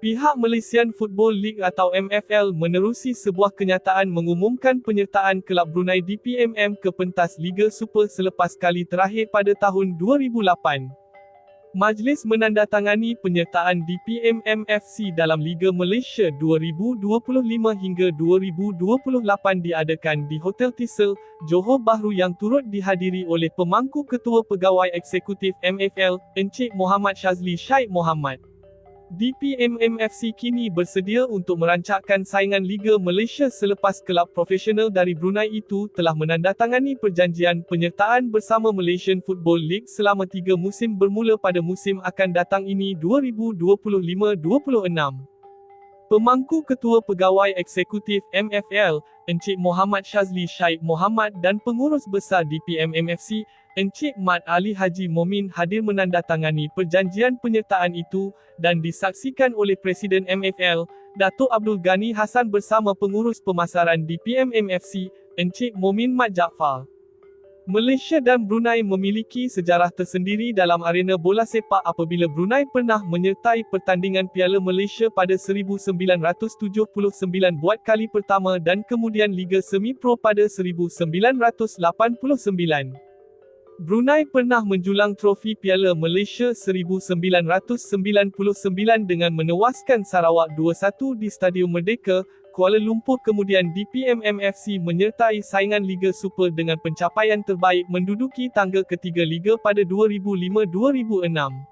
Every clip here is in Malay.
Pihak Malaysian Football League atau MFL menerusi sebuah kenyataan mengumumkan penyertaan kelab Brunei DPMM ke pentas Liga Super selepas kali terakhir pada tahun 2008. Majlis menandatangani penyertaan DPMM FC dalam Liga Malaysia 2025 hingga 2028 diadakan di Hotel Tissel, Johor Bahru yang turut dihadiri oleh pemangku ketua pegawai eksekutif MFL, Encik Muhammad Shazli Syed Muhammad. DPMMFC kini bersedia untuk merancakkan saingan Liga Malaysia selepas kelab profesional dari Brunei itu telah menandatangani perjanjian penyertaan bersama Malaysian Football League selama tiga musim bermula pada musim akan datang ini 2025-26. Pemangku Ketua Pegawai Eksekutif MFL, Encik Muhammad Shazli Syed Muhammad dan Pengurus Besar DPMMFC, Encik Mat Ali Haji Momin hadir menandatangani perjanjian penyertaan itu, dan disaksikan oleh Presiden MFL, Datuk Abdul Ghani Hassan bersama pengurus pemasaran di PMMFC, Encik Momin Mat Jaafar. Malaysia dan Brunei memiliki sejarah tersendiri dalam arena bola sepak apabila Brunei pernah menyertai pertandingan Piala Malaysia pada 1979 buat kali pertama dan kemudian Liga Semi Pro pada 1989. Brunei pernah menjulang trofi Piala Malaysia 1999 dengan menewaskan Sarawak 2-1 di Stadium Merdeka, Kuala Lumpur kemudian DPMMFC menyertai saingan Liga Super dengan pencapaian terbaik menduduki tangga ketiga Liga pada 2005-2006.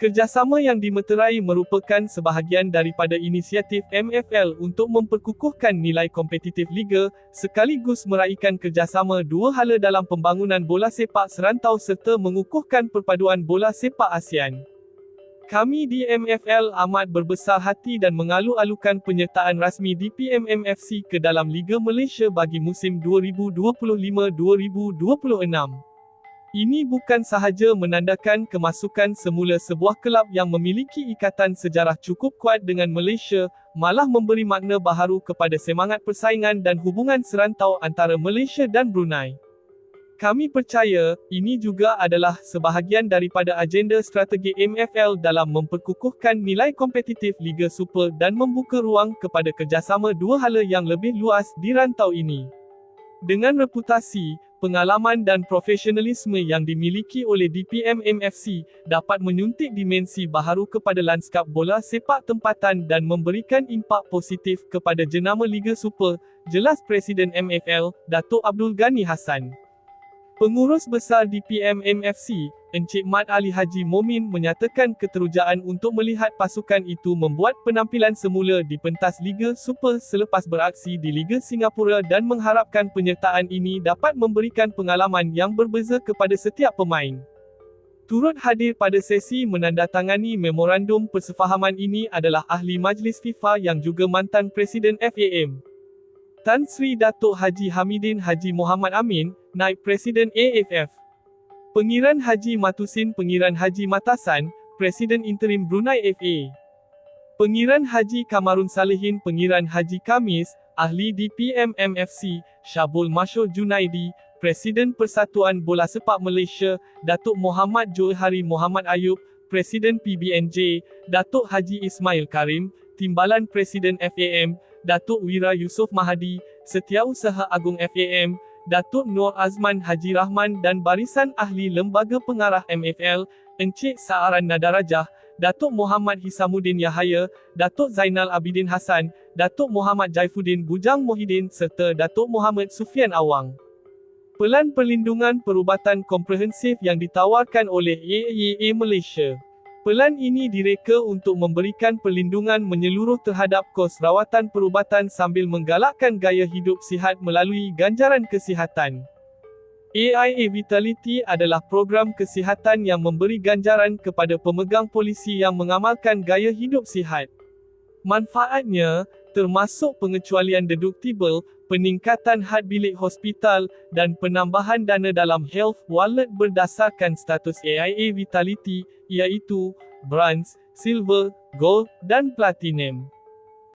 Kerjasama yang dimeterai merupakan sebahagian daripada inisiatif MFL untuk memperkukuhkan nilai kompetitif Liga, sekaligus meraihkan kerjasama dua hala dalam pembangunan bola sepak serantau serta mengukuhkan perpaduan bola sepak ASEAN. Kami di MFL amat berbesar hati dan mengalu-alukan penyertaan rasmi DPMMFC ke dalam Liga Malaysia bagi musim 2025-2026. Ini bukan sahaja menandakan kemasukan semula sebuah kelab yang memiliki ikatan sejarah cukup kuat dengan Malaysia, malah memberi makna baharu kepada semangat persaingan dan hubungan serantau antara Malaysia dan Brunei. Kami percaya, ini juga adalah sebahagian daripada agenda strategi MFL dalam memperkukuhkan nilai kompetitif Liga Super dan membuka ruang kepada kerjasama dua hala yang lebih luas di rantau ini. Dengan reputasi, pengalaman dan profesionalisme yang dimiliki oleh DPM MFC, dapat menyuntik dimensi baharu kepada lanskap bola sepak tempatan dan memberikan impak positif kepada jenama Liga Super, jelas Presiden MFL, Datuk Abdul Ghani Hassan. Pengurus Besar DPM MFC, Encik Mat Ali Haji Momin menyatakan keterujaan untuk melihat pasukan itu membuat penampilan semula di pentas Liga Super selepas beraksi di Liga Singapura dan mengharapkan penyertaan ini dapat memberikan pengalaman yang berbeza kepada setiap pemain. Turut hadir pada sesi menandatangani memorandum persefahaman ini adalah ahli majlis FIFA yang juga mantan Presiden FAM. Tan Sri Datuk Haji Hamidin Haji Muhammad Amin, Naib Presiden AFF. Pengiran Haji Matusin Pengiran Haji Matasan, Presiden Interim Brunei FA. Pengiran Haji Kamarun Salihin Pengiran Haji Kamis, Ahli DPM MFC, Syabul Masyur Junaidi, Presiden Persatuan Bola Sepak Malaysia, Datuk Muhammad Johari Muhammad Ayub, Presiden PBNJ, Datuk Haji Ismail Karim, Timbalan Presiden FAM, Datuk Wira Yusof Mahadi, Setiausaha Agung FAM, Datuk Nur Azman Haji Rahman dan barisan ahli Lembaga Pengarah MFL, Encik Saaran Nadarajah, Datuk Muhammad Hisamuddin Yahaya, Datuk Zainal Abidin Hassan, Datuk Muhammad Jaifuddin Bujang Mohidin serta Datuk Muhammad Sufian Awang. Pelan Perlindungan Perubatan Komprehensif yang ditawarkan oleh AIA Malaysia. Pelan ini direka untuk memberikan perlindungan menyeluruh terhadap kos rawatan perubatan sambil menggalakkan gaya hidup sihat melalui ganjaran kesihatan. AIA Vitality adalah program kesihatan yang memberi ganjaran kepada pemegang polisi yang mengamalkan gaya hidup sihat. Manfaatnya, termasuk pengecualian deductible, peningkatan had bilik hospital, dan penambahan dana dalam health wallet berdasarkan status AIA Vitality, iaitu bronze, silver, gold, dan platinum.